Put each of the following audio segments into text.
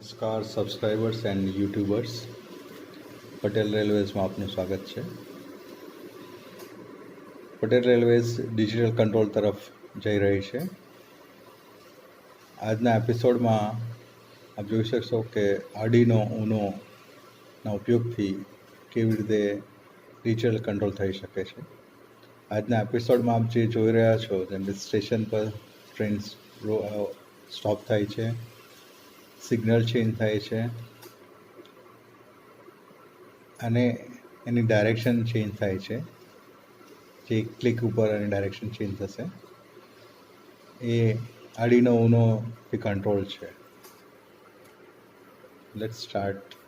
નમસ્કાર subscribers and YouTubers Patel રેલવેઝમાં આપનું સ્વાગત છે. પટેલ રેલવેઝ ડિજિટલ કંટ્રોલ તરફ જઈ રહી છે. આજના એપિસોડમાં આપ જોઈ શકશો કે આડીનો ઉનોના ઉપયોગથી કેવી રીતે ડિજિટલ કંટ્રોલ થઈ શકે છે. આજના એપિસોડમાં આપ જે જોઈ રહ્યા છો, જેમ કે સ્ટેશન પર ટ્રેન સ્ટોપ થાય છે સિગ્નલ ચેન્જ થાય છે. અને એની ડાયરેક્શન ચેન્જ થાય છે. જે ક્લિક ઉપર એની ડાયરેક્શન ચેન્જ થશે. એ આડીનો જે કંટ્રોલ છે. લેટ સ્ટાર્ટ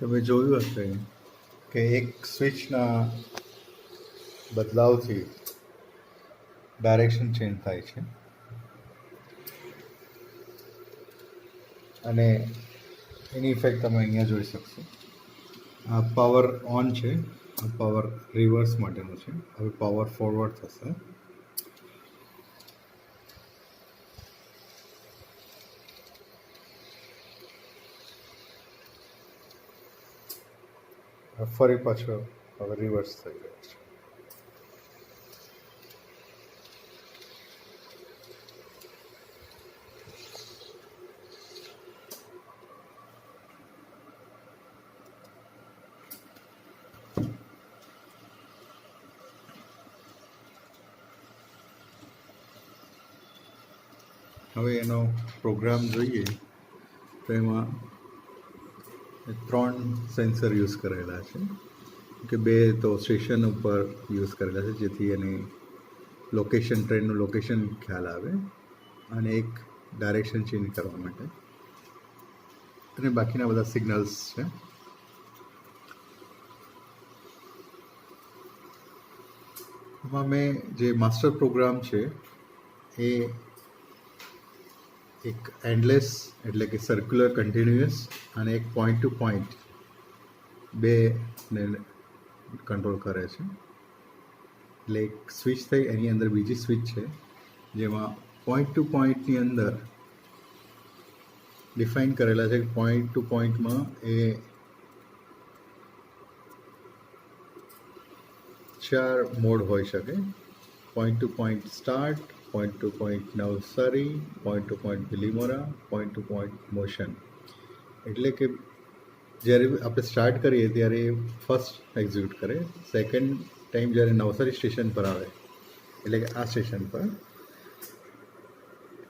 તમે જોયું હશે કે એક સ્વિચના બદલાવથી ડાયરેક્શન ચેન્જ થાય છે. અને એની ઇફેક્ટ તમે અહીંયા જોઈ શકશો. આ પાવર ઓન છે, આ પાવર રિવર્સ માટેનો છે. હવે પાવર ફોરવર્ડ થશે. ફરી પાછો હવે રિવર્સ થઈ ગયો છે. હવે એનો પ્રોગ્રામ જોઈએ તો એમાં ત્રણ સેન્સર યુઝ કરેલા છે. કે બે તો સ્ટેશન ઉપર યુઝ કરેલા છે, જેથી એની લોકેશન, ટ્રેનનું લોકેશન ખ્યાલ આવે અને એક ડાયરેક્શન ચેન્જ કરવા માટે. અને બાકીના બધા સિગ્નલ્સ છે. એમાં મેં જે માસ્ટર પ્રોગ્રામ છે, એ એક એન્ડલેસ એટલે કે સર્ક્યુલર કન્ટિન્યુઅસ અને એક પોઈન્ટ ટુ પોઈન્ટ બે ને કંટ્રોલ કરે છે. એટલે એક સ્વિચ થઈ, એની અંદર બીજી સ્વિચ છે, જેમાં પોઈન્ટ ટુ પોઈન્ટની અંદર ડિફાઇન કરેલા છે પોઈન્ટ ટુ પોઈન્ટમાં એ ચાર મોડ હોઈ શકે. Point to point start point to point Navsari point to point Bilimora point to point motion. એટલે કે જ્યારે આપણે સ્ટાર્ટ કરીએ ત્યારે ફર્સ્ટ એક્ઝિક્યુટ કરે સેકન્ડ ટાઈમ જ્યારે નવસારી સ્ટેશન પર આવે, એટલે કે આ સ્ટેશન પર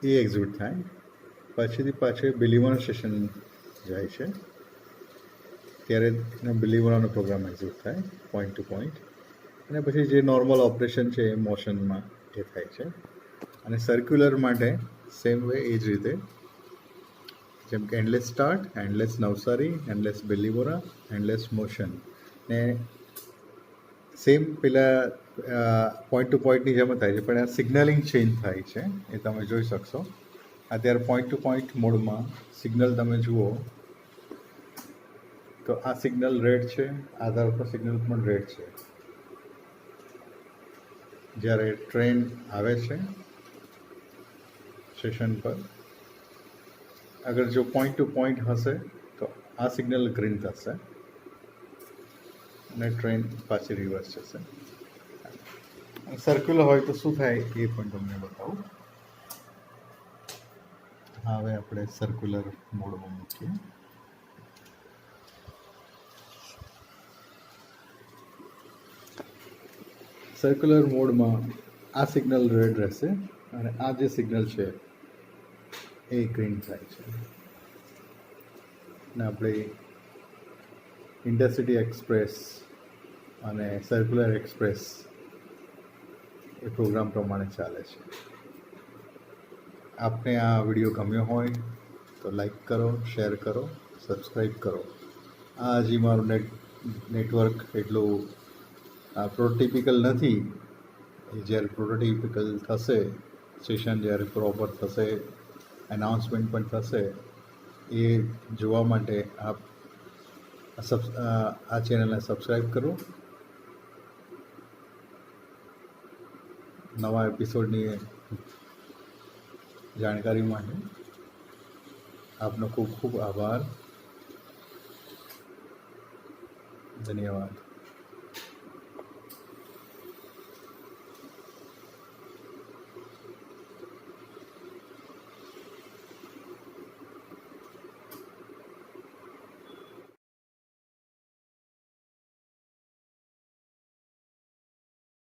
એ એક્ઝિક્યુટ થાય. પછીથી પાછળ બિલીમોરા સ્ટેશન જાય છે. ત્યારે એનો બિલીમોરાનો પ્રોગ્રામ એક્ઝિક્યુટ થાય પોઈન્ટ ટુ પોઈન્ટ અને પછી જે નોર્મલ ઓપરેશન છે એ મોશનમાં એ થાય છે. અને સર્ક્યુલર માટે સેમ વે એ જ રીતે. જેમ કે endless start endless Navsari endless Bilimora endless motion ને સેમ પેલા પોઈન્ટ ટુ પોઈન્ટની જેમ થાય છે, પણ આ સિગ્નલિંગ ચેન્જ થાય છે, એ તમે જોઈ શકશો. અત્યારે પોઈન્ટ ટુ પોઈન્ટ મોડમાં સિગ્નલ તમે જુઓ, તો આ સિગ્નલ રેડ છે, આધાર પર સિગ્નલ પણ રેડ છે. જ્યારે ટ્રેન આવે છે સ્ટેશન પર. અગર જો પોઈન્ટ ટુ પોઈન્ટ હશે, તો આ સિગ્નલ ગ્રીન થશે. અને ટ્રેન પાછી રિવર્સ જશે. સર્ક્યુલર હોય તો શું થાય? એ પણ તમને બતાવું. હવે આપણે સર્ક્યુલર મોડમાં મૂકીએ. સર્ક્યુલર મોડમાં આ સિગ્નલ રેડ રહેશે અને આ જે સિગ્નલ છે એ ગ્રીન થાય છે. અને આપણે intercity express and circular express A programme પ્રમાણે ચાલે છે. આપને આ વીડિયો ગમ્યો હોય તો લાઈક કરો શેર કરો સબસ્ક્રાઈબ કરો. આ હજી મારું નેટ નેટવર્ક એટલું પ્રોટોટિપિકલ નથી. જ્યારે પ્રોટોટિપિકલ થશે સેશન જ્યારે પ્રોપર થશે એનાઉન્સમેન્ટ પણ થશે એ જોવા માટે આપ આ ચેનલને સબસ્ક્રાઈબ કરો. નવા એપિસોડની જાણકારી માટે આપનો ખૂબ ખૂબ આભાર. ધન્યવાદ.